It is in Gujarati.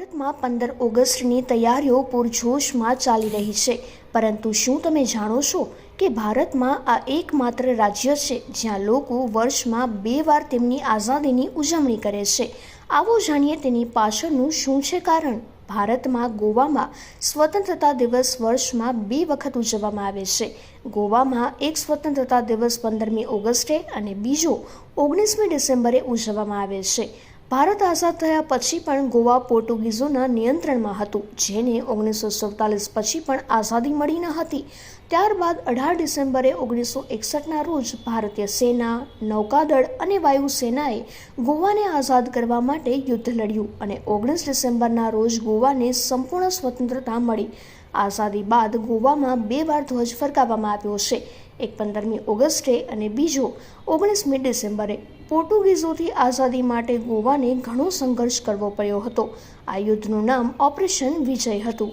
ભારતમાં પંદર ઓગસ્ટની તૈયારીઓ પૂરજોશમાં ચાલી રહી છે. પરંતુ શું તમે જાણો છો કે ભારતમાં આ એકમાત્ર રાજ્ય છે જ્યાં લોકો વર્ષમાં બે વાર તેમની આઝાદીની ઉજવણી કરે છે? આવો જાણીએ તેની પાછળનું શું છે કારણ? ભારતમાં ગોવામાં સ્વતંત્રતા દિવસ વર્ષમાં બે વખત ઉજવવામાં આવે છે. ગોવામાં એક સ્વતંત્રતા દિવસ પંદરમી ઓગસ્ટે અને બીજો ઓગણીસમી ડિસેમ્બરે ઉજવવામાં આવે છે. ભારત આઝાદ થયા પછી પણ ગોવા પોર્ટુગીઝોના નિયંત્રણમાં હતું, જેને ઓગણીસો સુડતાલીસ પછી પણ આઝાદી મળી ન હતી. ત્યારબાદ અઢાર ડિસેમ્બરે ઓગણીસો એકસઠના રોજ ભારતીય સેના, નૌકાદળ અને વાયુસેનાએ ગોવાને આઝાદ કરવા માટે યુદ્ધ લડ્યું અને ઓગણીસ ડિસેમ્બરના રોજ ગોવાને સંપૂર્ણ સ્વતંત્રતા મળી. આઝાદી બાદ ગોવામાં બે વાર ધ્વજ ફરકાવવામાં આવ્યો છે, એક પંદરમી ઓગસ્ટે અને બીજો ઓગણીસમી ડિસેમ્બરે. પોર્ટુગીઝોથી આઝાદી માટે ગોવાને ઘણો સંઘર્ષ કરવો પડ્યો હતો. આ યુદ્ધનું નામ ઓપરેશન વિજય હતું.